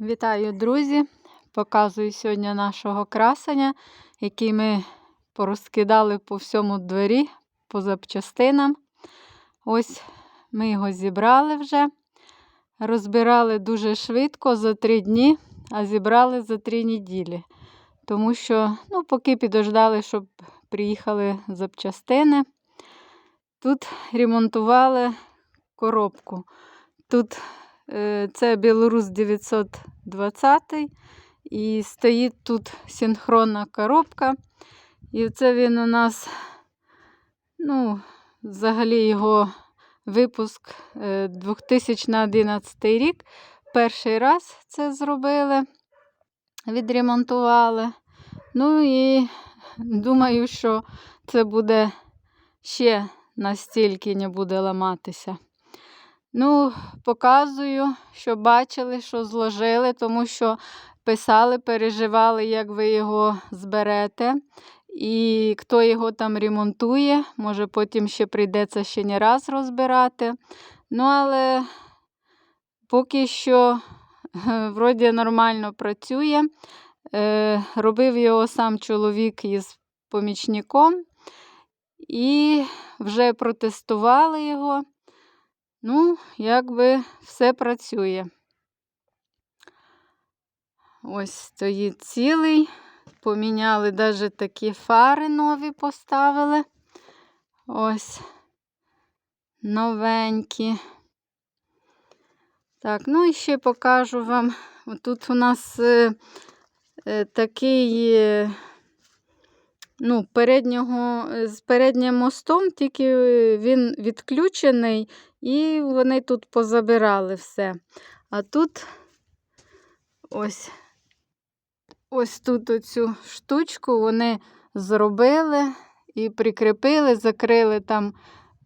Вітаю, друзі! Показую сьогодні нашого красення, який ми порозкидали по всьому двері, по запчастинам. Ось ми його зібрали вже. Розбирали дуже швидко за три дні, а зібрали за три неділі. Тому що, ну, поки підождали, щоб приїхали запчастини. Тут ремонтували коробку. Тут це Білорус 920 і стоїть тут синхронна коробка. І це він у нас, ну, взагалі його випуск 2011 е, рік. Перший раз це зробили, відремонтували. Ну і думаю, що це буде ще настільки не буде ламатися. Ну, показую, що бачили, що зложили, тому що писали, переживали, як ви його зберете. І хто його там ремонтує, може потім ще прийдеться ще не раз розбирати. Ну, але поки що, вроді, нормально працює. Е, робив його сам чоловік із помічником. І вже протестували його. Ну, якби все працює. Ось стоїть цілий. Поміняли навіть такі фари нові поставили. Ось новенькі. Так, ну і ще покажу вам. Тут у нас е, е, такий е, ну, переднього, е, з переднім мостом, тільки е, він відключений, і вони тут позабирали все. А тут ось ось тут оцю штучку вони зробили і прикріпили, закрили там,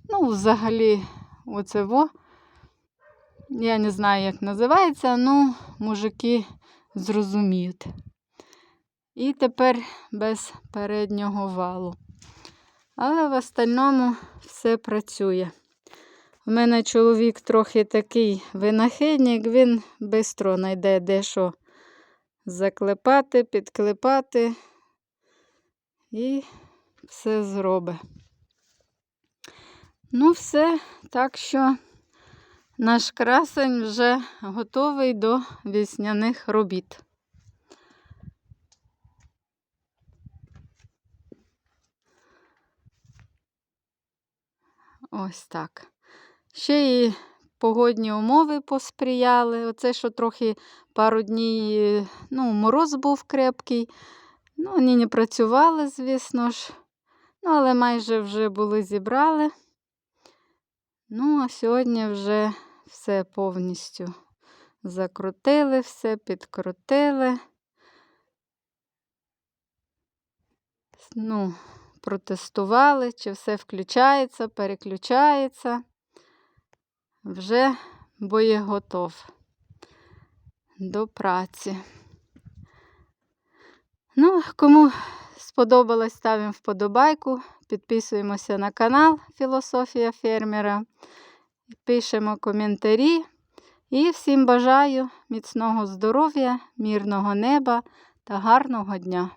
ну, взагалі, оце во. Я не знаю, як називається, ну, мужики зрозуміють. І тепер без переднього валу. Але в остальному все працює. У мене чоловік трохи такий винахідник, він швидко знайде де що заклепати, підклепати і все зробить. Ну, все, так що наш красень вже готовий до весняних робіт. Ось так. Ще і погодні умови посприяли. Оце, що трохи пару днів ну, мороз був крепкий. Ну, Вони не працювали, звісно ж. Ну, але майже вже були зібрали. Ну, а сьогодні вже все повністю закрутили, все підкрутили. Ну, протестували, чи все включається, переключається. Вже боєготов до праці. Ну, кому сподобалось, ставимо вподобайку, підписуємося на канал Філософія фермера, пишемо коментарі. І всім бажаю міцного здоров'я, мирного неба та гарного дня!